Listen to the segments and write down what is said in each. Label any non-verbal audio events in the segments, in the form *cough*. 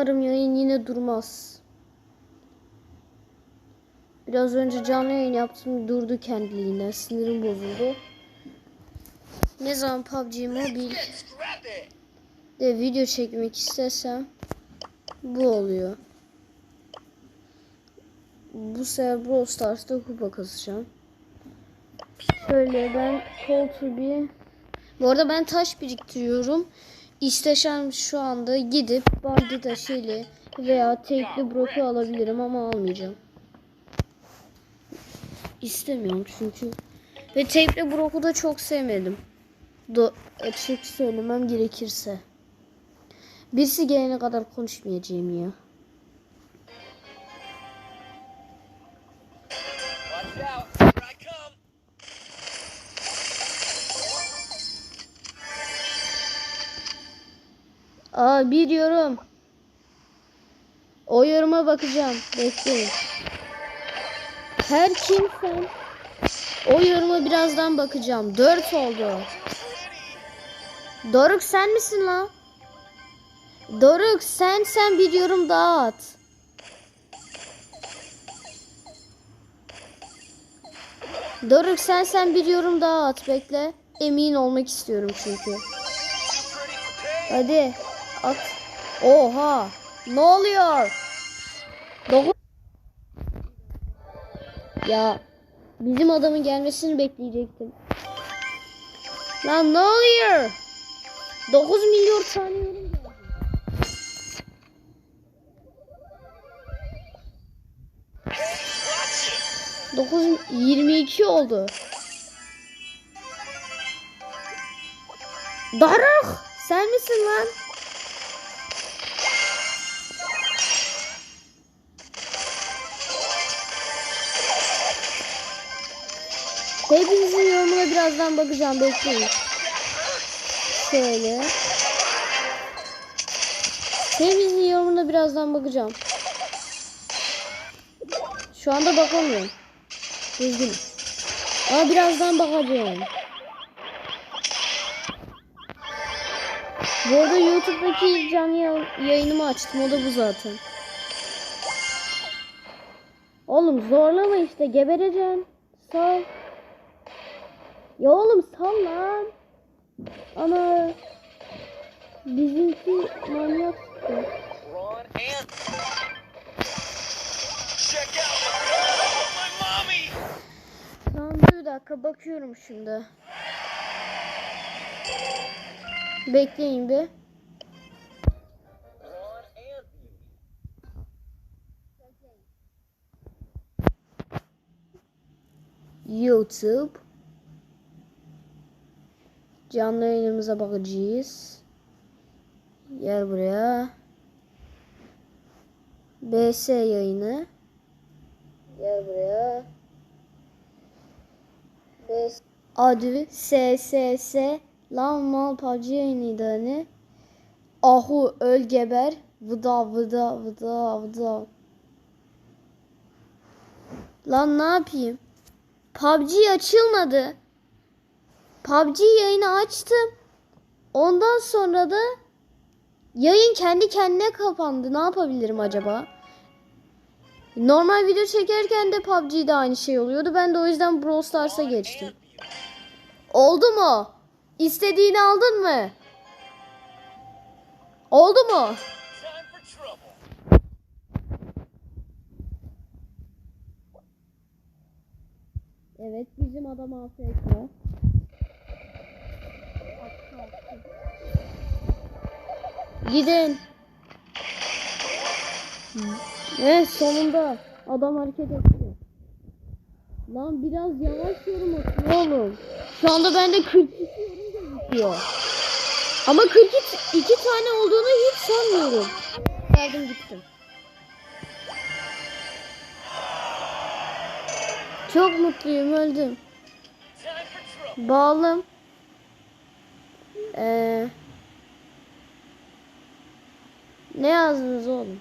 Umarım yayın yine durmaz. Biraz önce canlı yayın yaptım durdu kendiliğinden. Sinirim bozuldu. Ne zaman PUBG Mobile de video çekmek istesem bu oluyor. Bu sefer Brawl Stars'ta kupa kasacağım. Şöyle ben Call to be bu arada ben taş biriktiriyorum. İstesem şu anda gidip bandita şeyli veya tekli broku alabilirim ama almayacağım. İstemiyorum çünkü. Ve tekli broku da çok sevmedim. Do açık söylemem gerekirse. Birisi gelene kadar konuşmayacağım ya. Bakacağım. Bekleyin. Her kimsen o yoruma birazdan bakacağım. Dört oldu. Doruk sen misin lan? Doruk sen sen bir yorum daha at. Doruk sen sen bir yorum daha at bekle. Emin olmak istiyorum çünkü. Hadi at. Oha. Ne oluyor? Dokuz. Ya bizim adamın gelmesini bekleyecektim. Lan ne oluyor? 9 milyon. Watch it. 9 22 oldu. Darık sen misin lan? Hepinizin yorumuna birazdan bakacağım bekleyin. Şöyle. Hepinizin yorumuna birazdan bakacağım. Şu anda bakamıyorum. Üzgünüm. Ama birazdan bakacağım. Bu arada YouTube'daki canlı yay- yayınımı açtım. O da bu zaten. Oğlum zorlama işte. Gebereceksin. Sal. Ya oğlum sal lan. Ana. Bizimki manyak. Tamam bir dakika bakıyorum şimdi. Bekleyin bir. YouTube. Canlı yayınımıza bakacağız. Gel buraya. BS yayını. Gel buraya. BS adı SSS lan mal PUBG yayınıydı hani. Ahu öl geber. Vıda vıda vıda vıda. Lan ne yapayım? PUBG açılmadı. PUBG yayını açtım. Ondan sonra da yayın kendi kendine kapandı. Ne yapabilirim acaba? Normal video çekerken de PUBG'de aynı şey oluyordu. Ben de o yüzden Brawl Stars'a geçtim. Oldu mu? İstediğini aldın mı? Oldu mu? Evet bizim adam AFK. Gidin. Evet sonunda adam hareket etti. Lan biraz yavaş yorum oğlum. Şu anda bende 42 yorum gözüküyor. Ama 42 tane olduğunu hiç sanmıyorum. Geldim gittim. Çok mutluyum öldüm. Bağlım. Ee, ne yazdınız oğlum?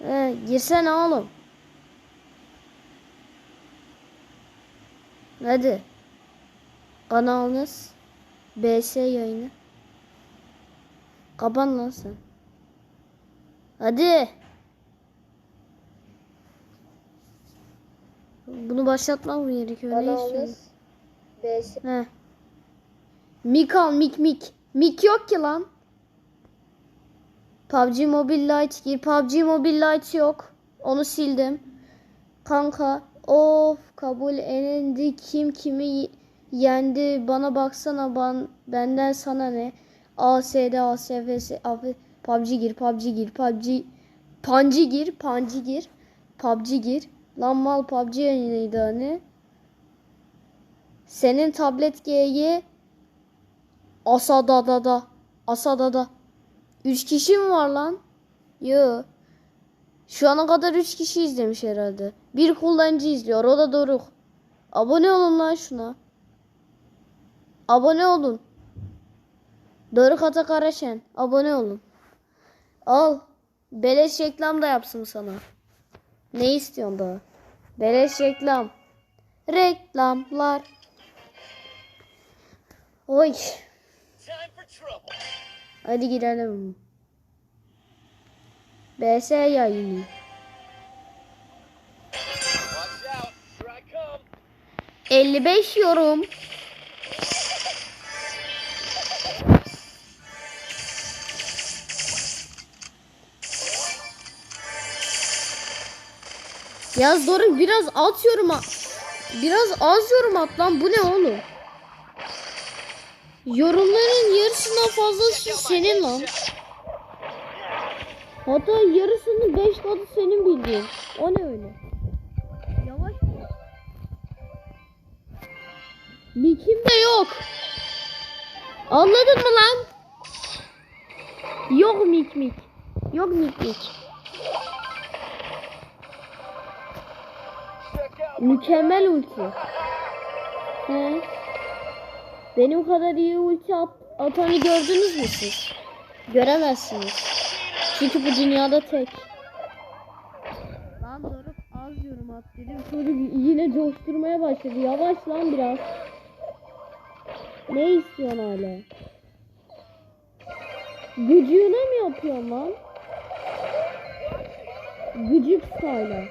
Ee, girsene oğlum. Hadi. Kanalınız BS yayını. Kapan lan sen. Hadi. Bunu başlatmam mı gerekiyor? Ne istiyorsun? He. Mik al mik mik. Mik yok ki lan. PUBG Mobile Lite gir. PUBG Mobile Lite yok. Onu sildim. Kanka. Of kabul edildi. Kim kimi yendi. Bana baksana ban benden sana ne. ASD ASFS AF PUBG gir. PUBG gir. PUBG Panci gir. Panci gir. PUBG gir. Lan mal PUBG yayınıydı hani. Senin tablet G'yi Asada'da Asada'da. Üç kişi mi var lan? Yo. Şu ana kadar üç kişi izlemiş herhalde. Bir kullanıcı izliyor. O da Doruk. Abone olun lan şuna. Abone olun. Doruk Atak Araşen. Abone olun. Al. Beleş reklam da yapsın sana. Ne istiyorsun daha? Beleş reklam. Reklamlar. Oy. Hadi girelim. BS yayını. Out. Here I come. 55 yorum. Yaz doğru biraz at yorum at. Biraz az yorum at lan. Bu ne oğlum? Yorumların yarısından fazlası senin lan. Hatta yarısını 5 katı senin bildiğin. O ne öyle? Yavaş mı? Nikim de yok. Anladın mı lan? Yok mik mik. Yok mik mik. Mükemmel ulti. He. Benim kadar iyi ulti at atanı gördünüz mü siz? Göremezsiniz. Çünkü bu dünyada tek. Lan Doruk az yorum at dedim. Çocuk yine coşturmaya başladı. Yavaş lan biraz. Ne istiyorsun hala? Gücüne mi yapıyorsun lan? Gıcık hala.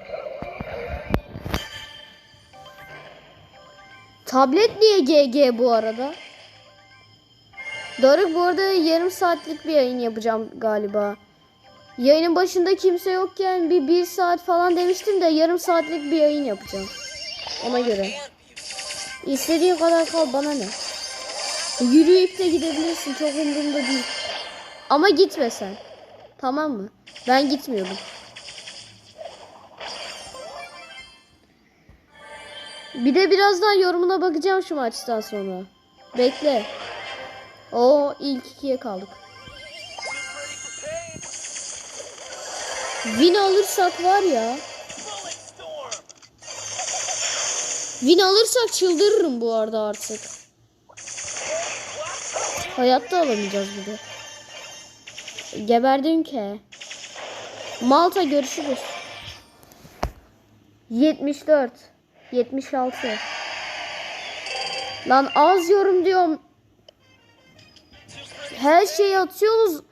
Tablet niye GG bu arada? Doruk bu arada yarım saatlik bir yayın yapacağım galiba. Yayının başında kimse yokken bir bir saat falan demiştim de yarım saatlik bir yayın yapacağım. Ona göre. İstediğin kadar kal bana ne? Yürüyüp de gidebilirsin çok umurumda değil. Ama gitme sen. Tamam mı? Ben gitmiyordum. Bir de birazdan yorumuna bakacağım şu maçtan sonra. Bekle. O ilk ikiye kaldık. Win alırsak var ya. Win alırsak çıldırırım bu arada artık. Hayatta alamayacağız bir de. Geberdin ki. Malta görüşürüz. 74. 76. Lan az yorum diyorum. Her şeyi atıyorsunuz.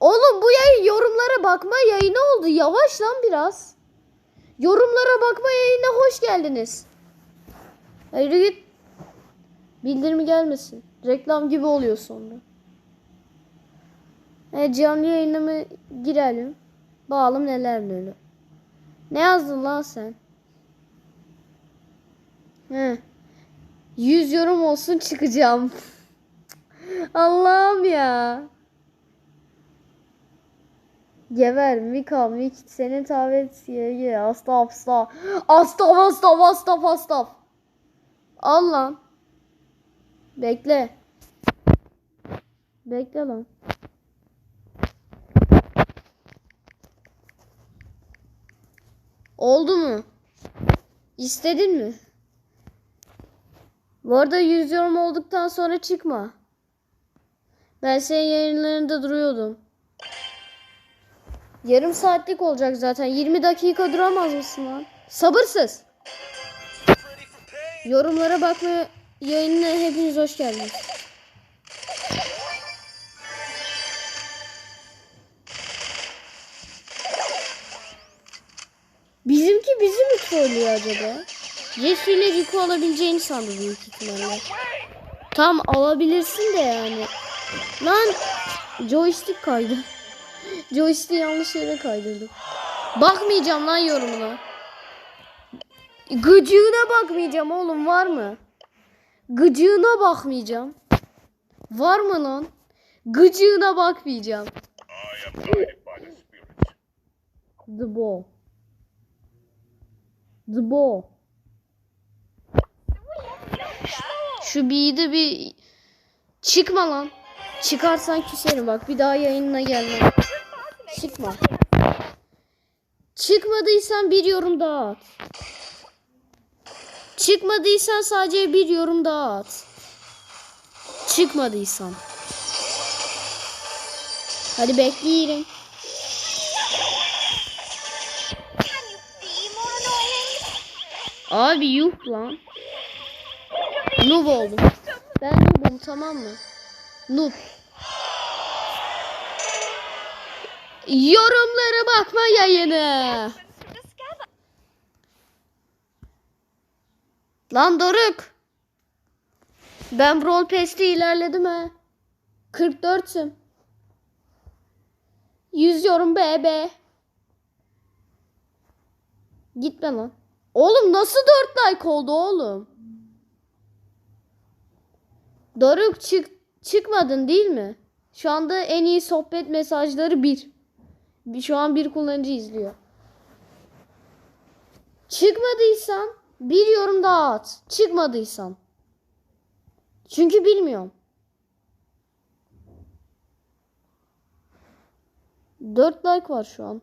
Oğlum bu yayın yorumlara bakma yayını oldu. Yavaş lan biraz. Yorumlara bakma yayına hoş geldiniz. Hayır git. Bildirimi gelmesin. Reklam gibi oluyor sonra. Evet canlı yayına girelim? Bakalım neler neler. Ne yazdın lan sen? He. 100 yorum olsun çıkacağım. Allah'ım ya. Geber Mika Mik senin tavsiye astaf astaf astaf astaf astaf astaf Al lan. Bekle. Bekle lan. Oldu mu? İstedin mi? Bu arada yüz yorum olduktan sonra çıkma. Ben senin yayınlarında duruyordum. Yarım saatlik olacak zaten. 20 dakika duramaz mısın lan? Sabırsız. Yorumlara bakma yayınına hepiniz hoş geldiniz. Bizimki bizi mi trollüyor acaba? Jeffrey ile Rico alabileceğini sandı büyük ihtimalle. Tam alabilirsin de yani. Lan joystick kaydı. *laughs* Joystick'i yanlış yere kaydırdım. Bakmayacağım lan yorumuna. Gıcığına bakmayacağım oğlum var mı? Gıcığına bakmayacağım. Var mı lan? Gıcığına bakmayacağım. The ball. The ball. Şu beat'i bir çıkma lan. Çıkarsan küserim bak bir daha yayınına gelme. Çıkma. Çıkmadıysan bir yorum daha at. Çıkmadıysan sadece bir yorum daha at. Çıkmadıysan. Hadi bekleyelim. Abi yuh lan. Noob oldum. Ben noobum tamam mı? Noob. Yorumlara bakma yayını. Lan Doruk. Ben Brawl Pass'te ilerledim ha. 44'süm. 100 yorum BB. Gitme lan. Oğlum nasıl 4 like oldu oğlum? Doruk çık çıkmadın değil mi? Şu anda en iyi sohbet mesajları bir. Şu an bir kullanıcı izliyor. Çıkmadıysan bir yorum daha at. Çıkmadıysan. Çünkü bilmiyorum. 4 like var şu an.